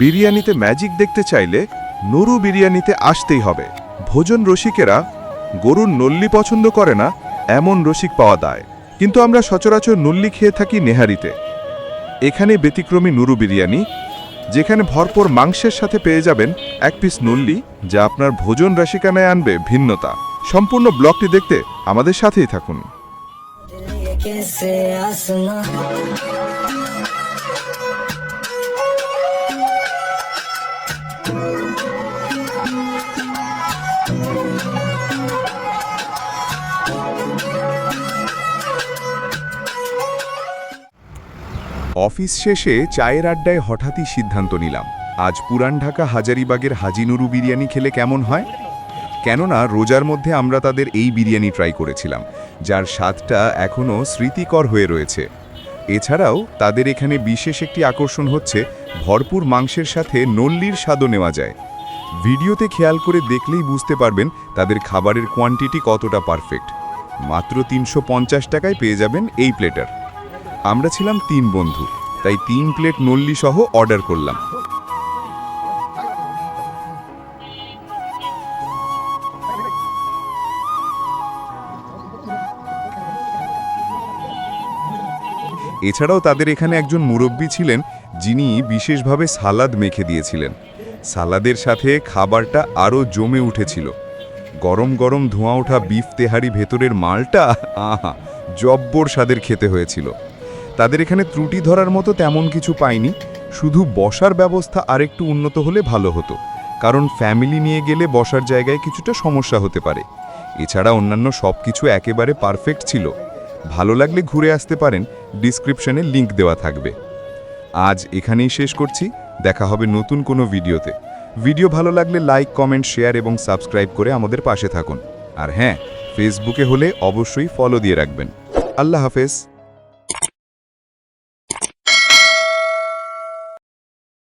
বিরিয়ানিতে ম্যাজিক দেখতে চাইলে নুরু বিরিয়ানিতে আসতেই হবে। ভোজন রসিকেরা গরুর নল্লি পছন্দ করে না, এমন রসিক পাওয়া দায়। কিন্তু আমরা সচরাচর নল্লি খেয়ে থাকি নেহারিতে। এখানে ব্যতিক্রমী নুরু বিরিয়ানি, যেখানে ভরপুর মাংসের সাথে পেয়ে যাবেন এক পিস নল্লি, যা আপনার ভোজন রাশিকানায় আনবে ভিন্নতা। সম্পূর্ণ ব্লগটি দেখতে আমাদের সাথেই থাকুন। অফিস শেষে চায়ের আড্ডায় হঠাৎই সিদ্ধান্ত নিলাম। আজ পুরান ঢাকা হাজারিবাগের হাজি নুরু বিরিয়ানি খেলে কেমন হয়? কেননা রোজার মধ্যে আমরা তাদের এই বিরিয়ানি ট্রাই করেছিলাম, যার স্বাদটা এখনও স্মৃতিকর হয়ে রয়েছে। এছাড়াও তাদের এখানে বিশেষ একটি আকর্ষণ হচ্ছে, ভরপুর মাংসের সাথে নল্লির স্বাদও নেওয়া যায়। ভিডিওতে খেয়াল করে দেখলেই বুঝতে পারবেন তাদের খাবারের কোয়ান্টিটি কতটা পারফেক্ট মাত্র তিনশো পঞ্চাশ টাকায় পেয়ে যাবেন এই প্লেটার আমরা ছিলাম তিন বন্ধু, তাই তিন প্লেট নল্লি সহ অর্ডার করলাম। এছাড়াও তাদের এখানে একজন মুরব্বী ছিলেন, যিনি বিশেষভাবে সালাদ মেখে দিয়েছিলেন। সালাদের সাথে খাবারটা আরও জমে উঠেছিল। গরম গরম ধোঁয়া ওঠা বিফ তেহারি ভেতরের মালটা, আহা, জব্বর স্বাদের খেতে হয়েছিল। তাদের এখানে ত্রুটি ধরার মতো তেমন কিছু পাইনি, শুধু বসার ব্যবস্থা আরেকটু উন্নত হলে ভালো হতো, কারণ ফ্যামিলি নিয়ে গেলে বসার জায়গায় কিছুটা সমস্যা হতে পারে। এছাড়া অন্যান্য সব কিছু একেবারে পারফেক্ট ছিল। ভালো লাগলে ঘুরে আসতে পারেন ডিসক্রিপশনে লিংক দেওয়া থাকবে। আজ এখানেই শেষ করছি, দেখা হবে নতুন কোনো ভিডিওতে। ভিডিও ভালো লাগলে লাইক কমেন্ট শেয়ার এবং সাবস্ক্রাইব করে আমাদের পাশে থাকুন। আর হ্যাঁ ফেসবুকে হলে অবশ্যই ফলো দিয়ে রাখবেন। আল্লাহ হাফেজ।